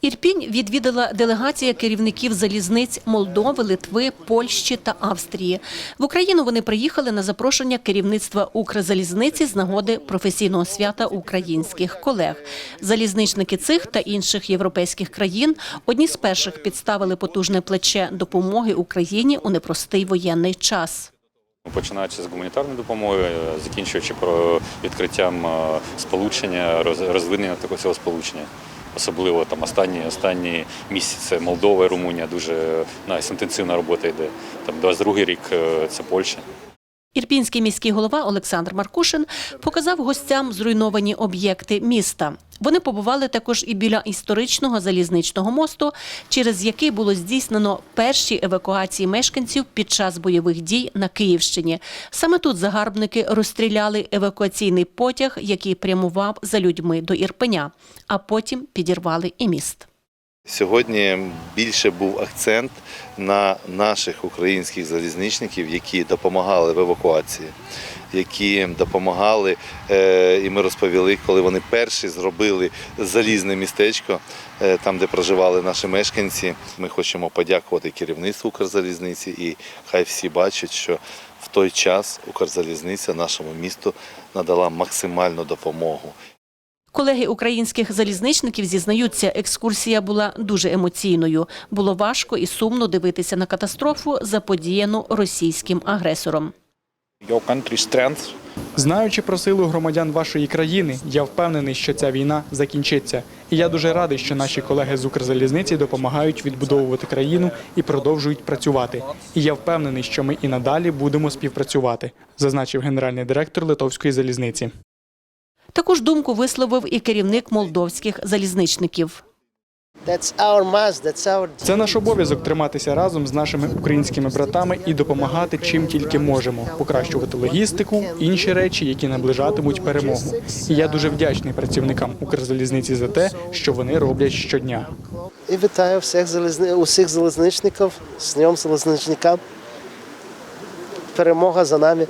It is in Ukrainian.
Ірпінь відвідала делегація керівників залізниць Молдови, Литви, Польщі та Австрії. В Україну вони приїхали на запрошення керівництва Укрзалізниці з нагоди професійного свята українських колег. Залізничники цих та інших європейських країн одні з перших підставили потужне плече допомоги Україні у непростий воєнний час. Починаючи з гуманітарної допомоги, е, закінчуючи про відкриттям е, сполучення, роз- розвинення такого цього сполучення. Особливо там останні останні місяці Молдова і Румунія дуже навіть інтенсивна робота йде. Там 22 рік е, це Польща. Ірпінський міський голова Олександр Маркушин показав гостям зруйновані об'єкти міста. Вони побували також і біля історичного залізничного мосту, через який було здійснено перші евакуації мешканців під час бойових дій на Київщині. Саме тут загарбники розстріляли евакуаційний потяг, який прямував за людьми до Ірпеня, а потім підірвали і міст. Сьогодні більше був акцент на наших українських залізничників, які допомагали в евакуації, які допомагали, е, і ми розповіли, коли вони перші зробили залізне містечко, е, там, де проживали наші мешканці. Ми хочемо подякувати керівництву Укрзалізниці і хай всі бачать, що в той час Укрзалізниця нашому місту надала максимальну допомогу. Колеги українських залізничників зізнаються, екскурсія була дуже емоційною. Було важко і сумно дивитися на катастрофу, заподіяну російським агресором. Знаючи про силу громадян вашої країни, я впевнений, що ця війна закінчиться. І я дуже радий, що наші колеги з Укрзалізниці допомагають відбудовувати країну і продовжують працювати. І я впевнений, що ми і надалі будемо співпрацювати, зазначив генеральний директор Литовської залізниці. Також думку висловив і керівник молдовських залізничників. Це наш обов'язок триматися разом з нашими українськими братами і допомагати чим тільки можемо, покращувати логістику, інші речі, які наближатимуть перемогу. І я дуже вдячний працівникам Укрзалізниці за те, що вони роблять щодня. І вітаю всіх залізни... усіх залізничників з Днем залізничника. Перемога за нами.